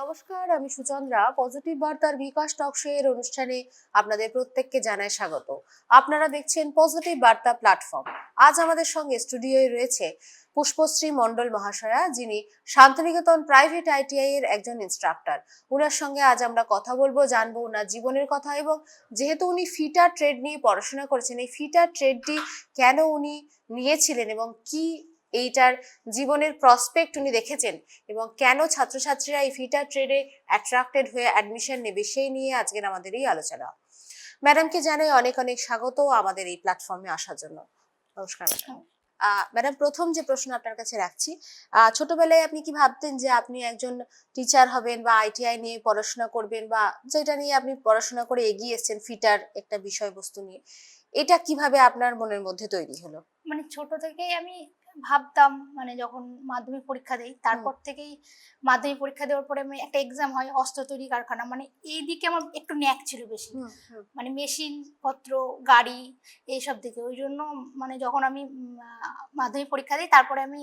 নমস্কার, আমি সুচন্দ্রা। পজিটিভ বার্তার বিকাশ টকশো এর অনুষ্ঠানে আপনাদের প্রত্যেককে জানাই স্বাগত। আপনারা দেখছেন পজিটিভ বার্তা প্ল্যাটফর্ম আজ আমাদের সঙ্গে স্টুডিওয়ে রয়েছে পুষ্পশ্রী মণ্ডল মহাশয়া, যিনি শান্তিনিকেতন প্রাইভেট আইটিআই এর একজন ইনস্ট্রাক্টর ওনার সঙ্গে আজ আমরা কথা বলব, জানব ওনার জীবনের কথা এবং যেহেতু উনি ফিটার ট্রেড নিয়ে পড়াশোনা করেছেন, এই ফিটার ট্রেডটি কেন উনি নিয়েছিলেন এবং কি এইটার জীবনের প্রসপেক্ট উনি দেখেছেন এবং কেন ছাত্রছাত্রীরা এই ফিটার ট্রেডে অ্যাট্রাক্টেড হয়ে অ্যাডমিশন নেবে সেই নিয়ে আজকের আমাদের এই আলোচনা। ম্যাডামকে জানাই অনেক অনেক স্বাগত আমাদের এই প্ল্যাটফর্মে আসার জন্য। নমস্কার ম্যাডাম ম্যাডাম প্রথম যে প্রশ্ন আপনার কাছে রাখছি ছোটবেলায় আপনি কি ভাবতেন যে আপনি একজন টিচার হবেন বা আইটিআই নিয়ে পড়াশোনা করবেন বা যেটা নিয়ে আপনি পড়াশোনা করে এগিয়ে এসেছেন ফিটার একটা বিষয়বস্তু নিয়ে এটা কীভাবে আপনার মনের মধ্যে তৈরি হলো? মানে ছোট থেকেই আমি ভাবতাম মানে যখন মাধ্যমিক পরীক্ষা দেই তারপর থেকেই মাধ্যমিক পরীক্ষা দেওয়ার পরে আমি একটা এক্সাম হয় অস্ত্র তৈরি কারখানা। মানে এই দিকে আমার একটু ন্যাক ছিল বেশি। মানে মেশিন পত্র গাড়ি এইসব দিকে। ওই জন্য মানে যখন আমি মাধ্যমিক পরীক্ষা দিই তারপরে আমি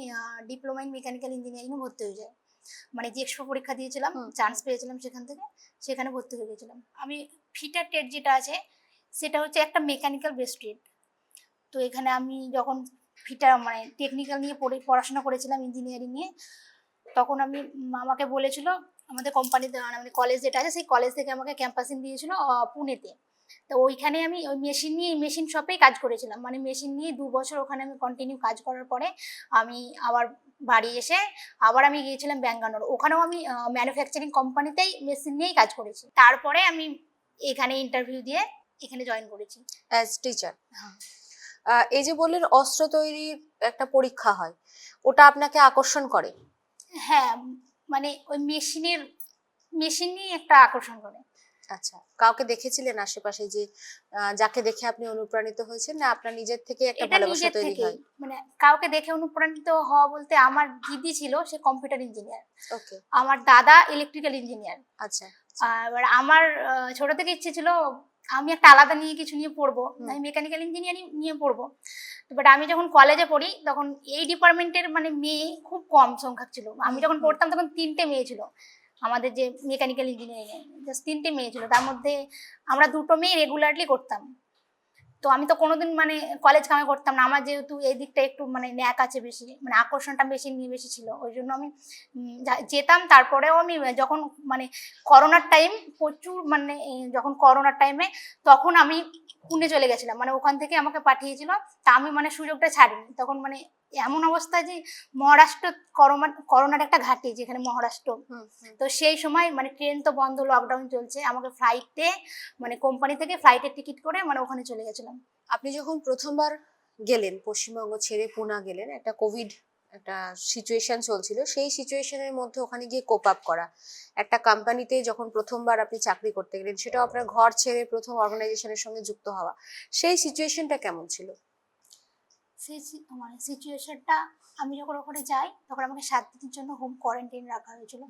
ডিপ্লোমা ইন মেকানিক্যাল ইঞ্জিনিয়ারিং ভর্তি হয়ে যাই। মানে যে এক্সপো পরীক্ষা দিয়েছিলাম চান্স পেয়েছিলাম সেখান থেকে সেখানে ভর্তি হয়ে গেছিলাম। আমি ফিটার টেট যেটা আছে সেটা হচ্ছে একটা মেকানিক্যাল বেস ট্রেড তো এখানে আমি যখন ফিটার মানে টেকনিক্যাল নিয়ে পড়ে পড়াশোনা করেছিলাম ইঞ্জিনিয়ারিং নিয়ে। তখন আমি আমাকে বলেছিল আমাদের কোম্পানিতে মানে কলেজ যেটা আছে সেই কলেজ থেকে আমাকে ক্যাম্পাসিং দিয়েছিল পুনেতে। তো ওইখানে আমি ওই মেশিন নিয়ে মেশিন শপেই কাজ করেছিলাম। মানে মেশিন নিয়ে দু বছর ওখানে আমি কন্টিনিউ কাজ করার পরে আমি আবার বাড়ি এসে আবার আমি গিয়েছিলাম ব্যাঙ্গালোর। ওখানেও আমি ম্যানুফ্যাকচারিং কোম্পানিতেই মেশিন নিয়েই কাজ করেছি। তারপরে আমি এখানে ইন্টারভিউ দিয়ে এখানে জয়েন করেছি। অ্যাজ টিচার হ্যাঁ। এই যে বললেন অস্ত্র তৈরির একটা পরীক্ষা হয় ওটা আপনাকে আকর্ষণ করে? হ্যাঁ মানে ওই মেশিনের মেশিন নিয়ে একটা আকর্ষণ করে। আচ্ছা কাউকে দেখেছিলেন আশেপাশে যে যাকে দেখে আপনি অনুপ্রাণিত হয়েছেন? না আপনার নিজের থেকে একটা ভালোবাসা তৈরি হয়? মানে কাউকে দেখে অনুপ্রাণিত হওয়া বলতে আমার দিদি ছিল সে কম্পিউটার ইঞ্জিনিয়ার। ওকে। আমার দাদা ইলেকট্রিক্যাল ইঞ্জিনিয়ার। আচ্ছা এবার আমার ছোট থেকে ইচ্ছে ছিল আমি একটা আলাদা নিয়ে কিছু নিয়ে পড়ব আমি মেকানিক্যাল ইঞ্জিনিয়ারিং নিয়ে পড়ব। বাট আমি যখন কলেজে পড়ি তখন এই ডিপার্টমেন্টের মানে মেয়ে খুব কম সংখ্যা ছিল। আমি যখন পড়তাম তখন তিনটে মেয়ে ছিল। আমাদের যে মেকানিক্যাল ইঞ্জিনিয়ারিং জাস্ট তিনটে মেয়ে ছিল। তার মধ্যে আমরা দুটো মেয়ে রেগুলারলি করতাম। তো আমি তো কোনোদিন মানে কলেজ কামে করতাম না। আমার যেহেতু এই দিকটা একটু মানে ন্যাক আছে বেশি মানে আকর্ষণটা বেশি নিয়ে বেশি ছিল। ওই জন্য আমি যেতাম। তারপরেও আমি যখন মানে করোনার টাইম প্রচুর মানে যখন করোনার টাইমে তখন আমি পুনে চলে গেছিলাম। মানে ওখান থেকে আমাকে পাঠিয়েছিল। তা আমি মানে সুযোগটা ছাড়িনি। তখন মানে এমন অবস্থা যে মহারাষ্ট্র করোনা করোনার একটা ঘাটি যেখানে মহারাষ্ট্র। তো সেই সময় মানে ট্রেন তো বন্ধ লকডাউন চলছে আমাকে ফ্লাইটে মানে কোম্পানি থেকে ফ্লাইটের টিকিট করে মানে ওখানে চলে গেছিলাম। আপনি যখন প্রথমবার গেলেন পশ্চিমবঙ্গ ছেড়ে পুনা গেলেন একটা কোভিড একটা সিচুয়েশন চলছিল সেই সিচুয়েশনের মধ্যে ওখানে গিয়ে কোপ আপ করা। একটা কোম্পানিতে যখন প্রথমবার আপনি চাকরি করতে গেলেন সেটাও আপনার ঘর ছেড়ে প্রথম অর্গানাইজেশনের সঙ্গে যুক্ত হওয়া। সেই সিচুয়েশনটা কেমন ছিল? সেই মানে সিচুয়েশনটা আমি যখন ওখানে যাই তখন আমাকে সাত দিনের জন্য হোম কোয়ারেন্টাইন রাখা হয়েছিল।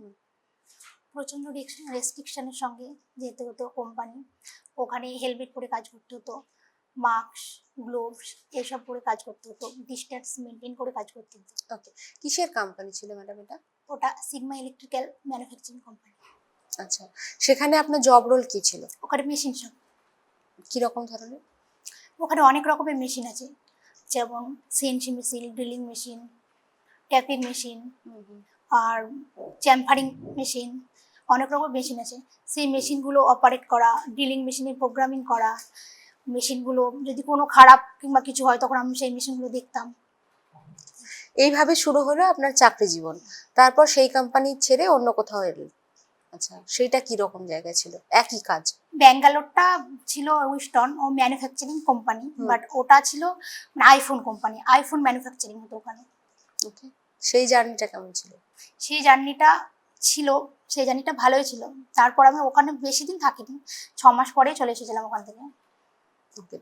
প্রচণ্ড রেস্ট্রিকশনের সঙ্গে যেতে হতো কোম্পানি ওখানে হেলমেট পরে কাজ করতে হতো মাস্ক গ্লোভস এসব পরে কাজ করতে হতো ডিস্টেন্স মেনটেন করে কাজ করতে হতো। ওকে কিসের কোম্পানি ছিল ম্যাডাম এটা? ওটা সিগমা ইলেকট্রিক্যাল ম্যানুফ্যাকচারিং কোম্পানি আচ্ছা। সেখানে আপনার জব রোল কি ছিল? ওখানে মেশিন সব কি রকম ধরনের? ওখানে অনেক রকমের মেশিন আছে। যেমন CNC machine drilling machine tapping machine আর চ্যাম্পারিং মেশিন অনেক রকম মেশিন আছে। সেই মেশিনগুলো অপারেট করা ড্রিলিং মেশিনে প্রোগ্রামিং করা মেশিনগুলো যদি কোনো খারাপ কিংবা কিছু হয় তখন আমি সেই মেশিনগুলো দেখতাম। এইভাবে শুরু হলো আপনার চাকরি জীবন। তারপর সেই কোম্পানি ছেড়ে অন্য কোথাও এলেন আচ্ছা সেইটা কি রকম জায়গায় ছিল? একই কাজ? ব্যাঙ্গালোরটা ছিল উইস্টন ও ম্যানুফ্যাকচারিং কোম্পানি বাট ওটা ছিল আইফোন কোম্পানি আইফোন ম্যানুফ্যাকচারিং হতো ওখানে। ওকে সেই জার্নিটা কেমন ছিল? সেই জার্নিটা ছিল সেই জার্নিটা ভালোই ছিল। তারপর আমি ওখানে বেশি দিন থাকিনি ছ মাস পরেই চলে এসেছিলাম ওখান থেকে।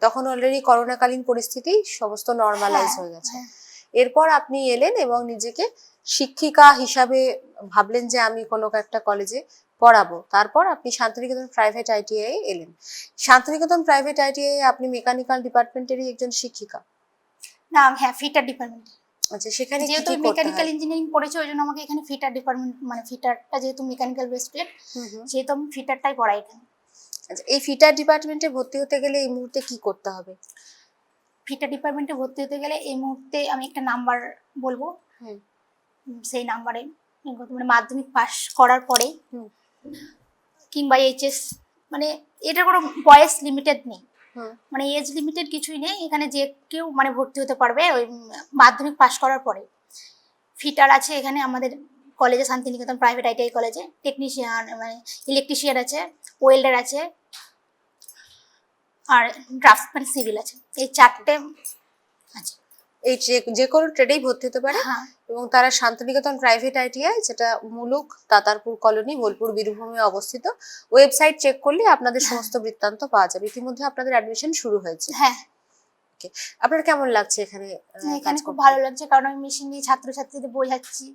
তখন অলরেডি করোনাকালীন পরিস্থিতি সমস্ত নর্মালাইজ হ্যাঁ, হয়ে গেছে। হ্যাঁ। এরপর আপনি এলেন এবং নিজেকে শিক্ষিকা হিসাবে ভাবলেন যে আমি কোনো একটা কলেজে পড়াবো। তারপর আপনি শান্তিনিকেতন প্রাইভেট আইটিআই এলেন। শান্তিনিকেতন প্রাইভেট আইটিআই আপনি মেকানিক্যাল ডিপার্টমেন্টেরই একজন শিক্ষিকা। না হ্যাঁ ফিটার ডিপার্টমেন্ট আচ্ছা সেখানে যেহেতু মেকানিক্যাল ইঞ্জিনিয়ারিং পড়েছি ওই জন্য আমাকে এখানে ফিটার ডিপার্টমেন্ট মানে ফিটারটা যেহেতু মেকানিক্যাল বেসড। যেহেতু আমি ফিটারটাই পড়াই এখানে। আচ্ছা এই ফিটার ডিপার্টমেন্টে ভর্তি হতে গেলে এই মুহূর্তে কি করতে হবে? ফিটার ডিপার্টমেন্টে ভর্তি হতে গেলে এই মুহূর্তে আমি একটা নাম্বার বলব। সেই নাম্বারে মানে মাধ্যমিক পাস করার পরে। কিংবা এইচএস মানে এটার কোনো বয়স লিমিটেড নেই। মানে এজ লিমিটেড কিছুই নেই। এখানে যে কেউ মানে ভর্তি হতে পারবে ওই মাধ্যমিক পাস করার পরে। ফিটার আছে এখানে আমাদের কলেজে শান্তিনিকেতন প্রাইভেট আইটিআই কলেজে। টেকনিশিয়ান মানে ইলেকট্রিশিয়ান আছে ওয়েল্ডার আছে আর ড্রাফটসম্যান সিভিল আছে। এই চারটে আছে। এই যে কোনো ট্রেডেই ভর্তি হতে পারে। হ্যাঁ। এবং তারা শান্তিনিকেতন প্রাইভেট আইটিআই যেটা মুলুক তাতারপুর কলোনি বোলপুর বীরভূমে অবস্থিত ওয়েবসাইট চেক করলে আপনাদের সমস্ত বৃত্তান্ত পাওয়া যাবে। ইতিমধ্যে আপনাদের অ্যাডমিশন শুরু হয়েছে। হ্যাঁ। আপনার কেমন লাগছে এখানে এখানে খুব ভালো লাগছে কারণ আমি মেশিন নিয়ে ছাত্রছাত্রীদের বোঝাচ্ছি।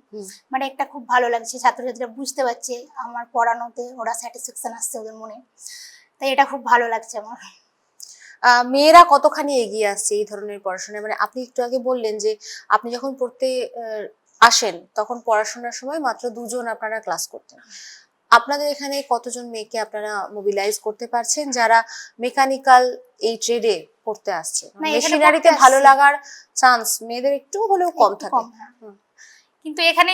মানে একটা খুব ভালো লাগছে ছাত্রছাত্রীরা বুঝতে পারছে আমার পড়ানোতে ওরা স্যাটিসফ্যাকশন আসছে ওদের মনে। তাই এটা খুব ভালো লাগছে আমার। মেয়েরা কতখানি এগিয়ে আসছে এই ধরনের পড়াশোনায়? মানে আপনি একটু আগে বললেন যে আপনি যখন পড়তে আসেন তখন পড়াশোনার সময় মাত্র দুজন আপনারা ক্লাস করতেন। আপনাদের এখানে কতজন মেয়েকে আপনারা মোবিলাইজ করতে পারছেন যারা মেকানিক্যাল এই ট্রেডে পড়তে আসছে? মেশিনারিতে ভালো লাগার চান্স মেয়েদের একটু হলেও কম থাকে। হ্যাঁ। কিন্তু এখানে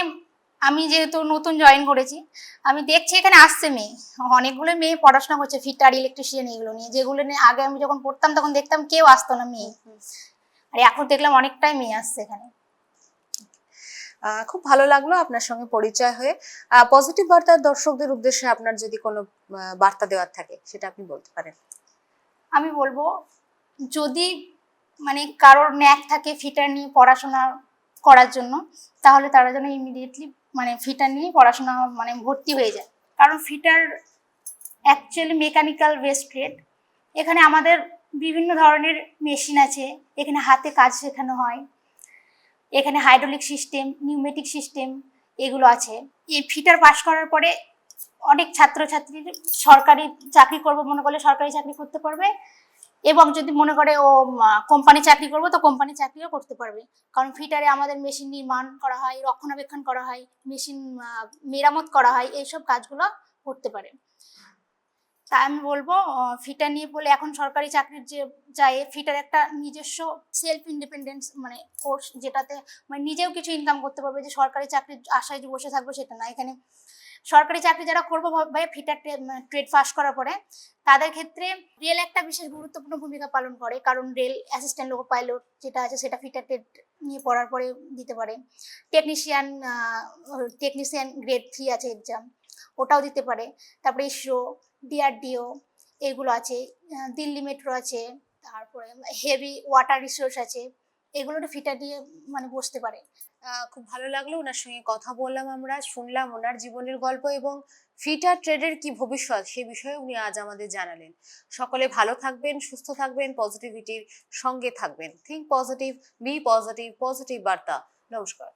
আমি যেহেতু নতুন জয়েন করেছি আমি দেখছি এখানে আসছে মেয়ে। অনেকগুলো মেয়ে পড়াশোনা করছে ফিটার ইলেকট্রিশিয়ান এগুলো নিয়ে। যেগুলো নিয়ে আগে আমি যখন পড়তাম তখন দেখতাম কেউ আসতো না মেয়ে। আর এখন দেখলাম অনেকটাই মেয়ে আসছে এখানে। খুব ভালো লাগল আপনার সঙ্গে পরিচয় হয়ে। পজিটিভ বার্তার দর্শকদের উদ্দেশ্যে আপনার যদি কোনো বার্তা দেওয়ার থাকে সেটা আপনি বলতে পারেন। আমি বলব যদি মানে কারোর ন্যাক থাকে ফিটার নিয়ে পড়াশোনা করার জন্য তাহলে তারা যেন ইমিডিয়েটলি মানে ফিটার নিয়ে পড়াশোনা মানে ভর্তি হয়ে যায়। কারণ ফিটার অ্যাকচুয়ালি মেকানিক্যাল ট্রেড এখানে আমাদের বিভিন্ন ধরনের মেশিন আছে, এখানে হাতে কাজ শেখানো হয়, এখানে হাইড্রোলিক সিস্টেম নিউমেটিক সিস্টেম এগুলো আছে। এই ফিটার পাশ করার পরে অনেক ছাত্রছাত্রীর সরকারি চাকরি করব মনে করলে সরকারি চাকরি করতে পারবে এবং যদি মনে করে ও কোম্পানি চাকরি করব, তো কোম্পানি চাকরিও করতে পারবে। কারণ ফিটারে আমাদের মেশিন নির্মাণ করা হয়, রক্ষণাবেক্ষণ করা হয় মেশিন মেরামত করা হয়, এইসব কাজগুলো করতে পারে। তাই আমি বলব ফিটার নিয়ে বলে এখন সরকারি চাকরির যে যায় ফিটার একটা নিজস্ব সেলফ ইন্ডিপেন্ডেন্স মানে কোর্স যেটাতে মানে নিজেও কিছু ইনকাম করতে পারবে যে সরকারি চাকরির আশায় যে বসে থাকব সেটা না। এখানে সরকারি চাকরি যারা করব ভাবে ফিটার ট্রেড পাস করার পরে তাদের ক্ষেত্রে রেল একটা বিশেষ গুরুত্বপূর্ণ ভূমিকা পালন করে। কারণ রেল অ্যাসিস্ট্যান্ট লোকো পাইলট যেটা আছে সেটা ফিটার ট্রেড নিয়ে পড়ার পরে দিতে পারে। টেকনিশিয়ান টেকনিশিয়ান গ্রেড থ্রি আছে এক্সাম ওটাও দিতে পারে। তারপরে ইসরো ডিআরডিও এগুলো আছে দিল্লি মেট্রো আছে, তারপরে হেভি ওয়াটার রিসোর্স আছে এগুলোটা ফিটার দিয়ে মানে বসতে পারে। খুব ভালো লাগল ওনার সঙ্গে কথা বললাম আমরা, শুনলাম ওনার জীবনের গল্প এবং ফিটার ট্রেডের কি ভবিষ্যৎ সে বিষয়ে উনি আজ আমাদের জানালেন। সকলে ভালো থাকবেন, সুস্থ থাকবেন পজিটিভিটির সঙ্গে থাকবেন। Think positive be positive positive বার্তা। নমস্কার।